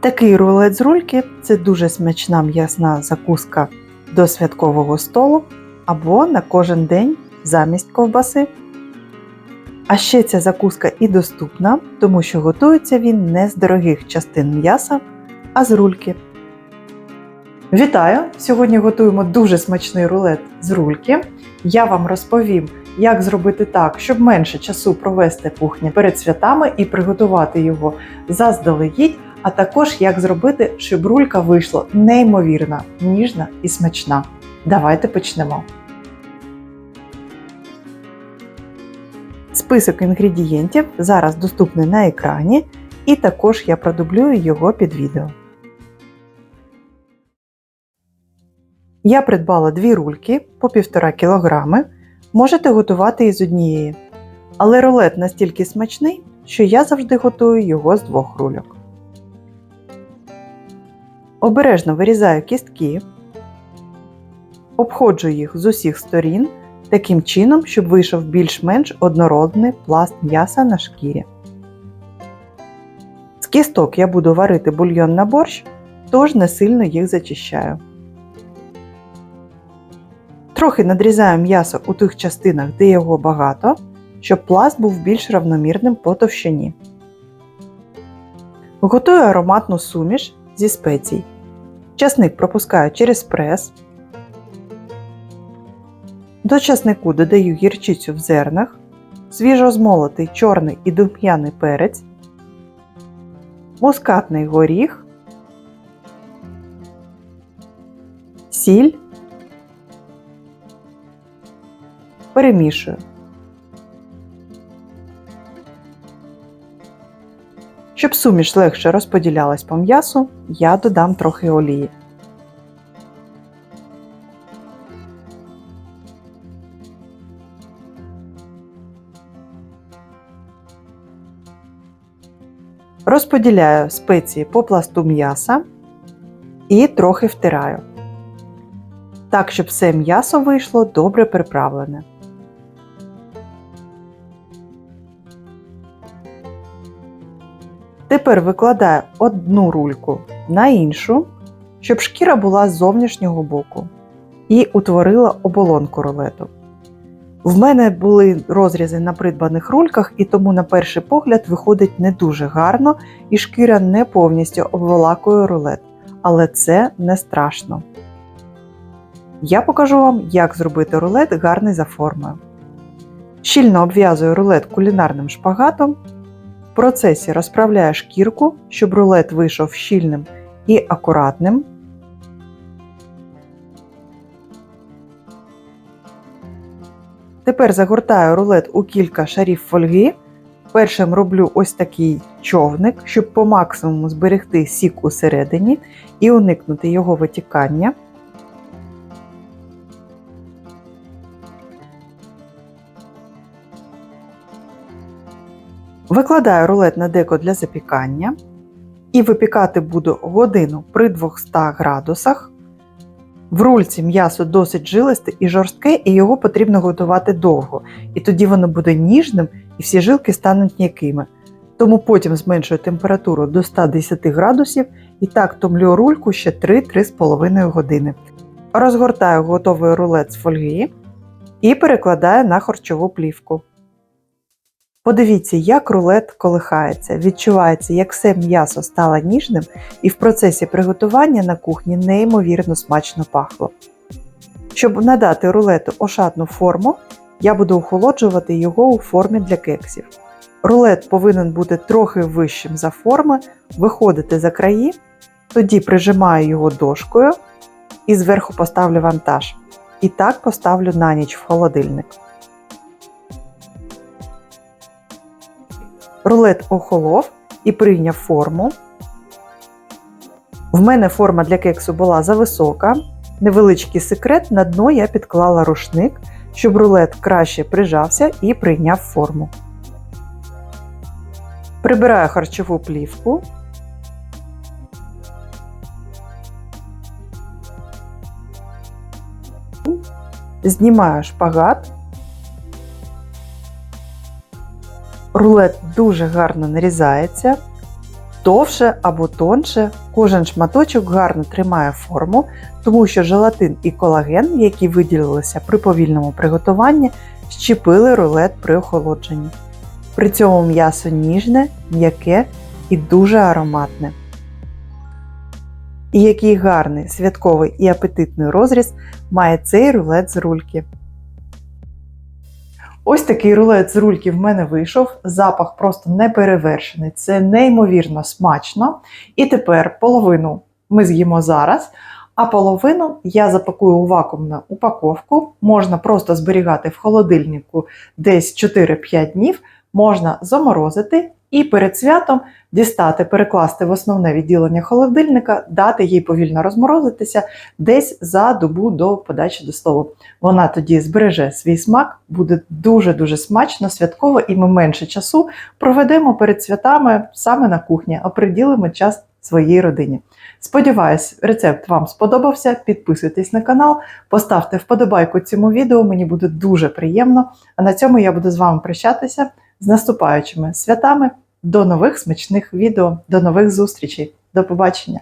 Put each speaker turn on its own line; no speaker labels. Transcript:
Такий рулет з рульки це дуже смачна м'ясна закуска до святкового столу або на кожен день замість ковбаси. А ще ця закуска і доступна, тому що готується він не з дорогих частин м'яса, а з рульки. Вітаю! Сьогодні готуємо дуже смачний рулет з рульки. Я вам розповім, як зробити так, щоб менше часу провести кухні перед святами і приготувати його заздалегідь, а також як зробити, щоб рулька вийшла неймовірно ніжна і смачна. Давайте почнемо. Список інгредієнтів зараз доступний на екрані, і також я продублюю його під відео. Я придбала дві рульки по 1,5 кг. Можете готувати із однієї. Але рулет настільки смачний, що я завжди готую його з двох рульок. Обережно вирізаю кістки, обходжу їх з усіх сторін таким чином, щоб вийшов більш-менш однородний пласт м'яса на шкірі. З кісток я буду варити бульйон на борщ, тож не сильно їх зачищаю. Трохи надрізаю м'ясо у тих частинах, де його багато, щоб пласт був більш равномірним по товщині. Готую ароматну суміш зі спецій. Часник пропускаю через прес. До часнику додаю гірчицю в зернах, свіжо змолотий чорний і духмяний перець, мускатний горіх, сіль, перемішую. Щоб суміш легше розподілялась по м'ясу, я додам трохи олії. Розподіляю спеції по пласту м'яса і трохи втираю. Так, щоб все м'ясо вийшло добре приправлене. Тепер викладаю одну рульку на іншу, щоб шкіра була з зовнішнього боку і утворила оболонку рулету. В мене були розрізи на придбаних рульках, і тому, на перший погляд, виходить не дуже гарно, і шкіра не повністю обволакує рулет. Але це не страшно. Я покажу вам, як зробити рулет гарний за формою. Щільно обв'язую рулет кулінарним шпагатом. Процесі розправляю шкірку, щоб рулет вийшов щільним і акуратним. Тепер загортаю рулет у кілька шарів фольги. Першим роблю ось такий човник, щоб по максимуму зберегти сік усередині і уникнути його витікання. Викладаю рулет на деко для запікання і випікати буду годину при 200 градусах. В рульці м'ясо досить жилисте і жорстке, і його потрібно готувати довго. І тоді воно буде ніжним і всі жилки стануть м'якими. Тому потім зменшую температуру до 110 градусів і так томлю рульку ще 3-3,5 години. Розгортаю готовий рулет з фольги і перекладаю на харчову плівку. Подивіться, як рулет колихається, відчувається, як все м'ясо стало ніжним, і в процесі приготування на кухні неймовірно смачно пахло. Щоб надати рулету ошатну форму, я буду охолоджувати його у формі для кексів. Рулет повинен бути трохи вищим за форми, виходити за краї, тоді прижимаю його дошкою і зверху поставлю вантаж. І так поставлю на ніч в холодильник. Рулет охолов і прийняв форму. В мене форма для кексу була зависока. Невеличкий секрет, на дно я підклала рушник, щоб рулет краще прижався і прийняв форму. Прибираю харчову плівку. Знімаю шпагат. Рулет дуже гарно нарізається. Товше або тонше, кожен шматочок гарно тримає форму, тому що желатин і колаген, які виділилися при повільному приготуванні, щепили рулет при охолодженні. При цьому м'ясо ніжне, м'яке і дуже ароматне. І який гарний святковий і апетитний розріз має цей рулет з рульки. Ось такий рулет з рульки в мене вийшов. Запах просто неперевершений. Це неймовірно смачно. І тепер половину ми з'їмо зараз, а половину я запакую у вакуумну упаковку. Можна просто зберігати в холодильнику десь 4-5 днів, можна заморозити і перед святом дістати, перекласти в основне відділення холодильника, дати їй повільно розморозитися десь за добу до подачі до столу. Вона тоді збереже свій смак, буде дуже-дуже смачно, святково, і ми менше часу проведемо перед святами саме на кухні, а приділимо час своїй родині. Сподіваюсь, рецепт вам сподобався. Підписуйтесь на канал, поставте вподобайку цьому відео, мені буде дуже приємно. А на цьому я буду з вами прощатися з наступаючими святами. До нових смачних відео, до нових зустрічей. До побачення!